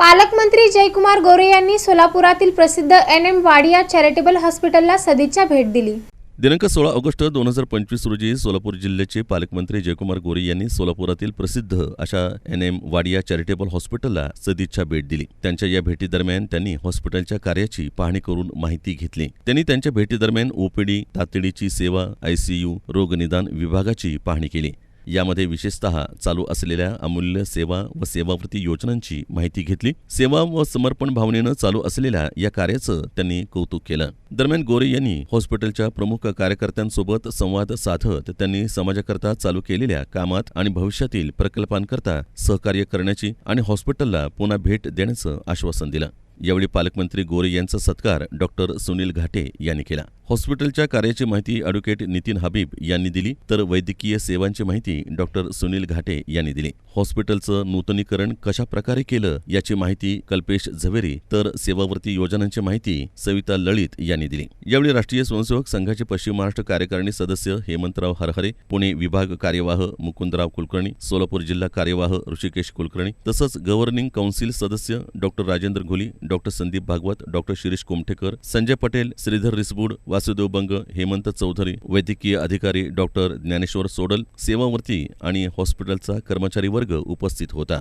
पालकमंत्री जयकुमार गोरे यांनी सोलापुरातील प्रसिद्ध एन एम वाडिया चॅरिटेबल हॉस्पिटलला सदिच्छा भेट दिली. दिनांक सोळा ऑगस्ट दोन हजार पंचवीस रोजी सोलापूर जिल्ह्याचे पालकमंत्री जयकुमार गोरे यांनी सोलापुरातील प्रसिद्ध अशा एन एम वाडिया चॅरिटेबल हॉस्पिटलला सदिच्छा भेट दिली. त्यांच्या या भेटीदरम्यान त्यांनी हॉस्पिटलच्या कार्याची पाहणी करून माहिती घेतली. त्यांनी त्यांच्या भेटीदरम्यान ओपीडी तातडीची सेवा आयसीयू रोगनिदान विभागाची पाहणी केली. यामध्ये विशेषतः चालू असलेल्या अमूल्य सेवा व सेवावृत्ती योजनांची माहिती घेतली. सेवा व समर्पण भावनेनं चालू असलेल्या या कार्याचं त्यांनी कौतुक केलं. दरम्यान गोरे यांनी हॉस्पिटलच्या प्रमुख कार्यकर्त्यांसोबत संवाद साधत त्यांनी समाजाकरता चालू केलेल्या कामात आणि भविष्यातील प्रकल्पांकरता सहकार्य करण्याची आणि हॉस्पिटलला पुन्हा भेट देण्याचं आश्वासन दिलं. यावेळी पालकमंत्री गोरे यांचा सत्कार डॉक्टर सुनील घाटे यांनी केला. हॉस्पिटलच्या कार्याची माहिती अॅडव्होकेट नितीन हबीब यांनी दिली तर वैद्यकीय सेवांची माहिती डॉक्टर सुनील घाटे यांनी दिली. हॉस्पिटलचं नूतनीकरण कशा प्रकारे केलं याची माहिती कल्पेश झवेरी तर सेवावर्ती योजनांची माहिती सविता लळित यांनी दिली. यावेळी राष्ट्रीय स्वयंसेवक संघाचे पश्चिम महाराष्ट्र कार्यकारिणी सदस्य हेमंतराव हरहरे पुणे विभाग कार्यवाह मुकुंदराव कुलकर्णी सोलापूर जिल्हा कार्यवाह ऋषिकेश कुलकर्णी तसंच गव्हर्निंग कौन्सिल सदस्य doctor Rajendra Gholi doctor Sandeep Bhagwat doctor Shirish Komthekar Sanjay Patel Shridhar Risbud Vasudev Bang Hemant Chaudhari वैद्यकीय अधिकारी डॉक्टर ज्ञानेश्वर सोडल सेवावर्ती आणि हॉस्पिटलचा कर्मचारी वर्ग उपस्थित होता.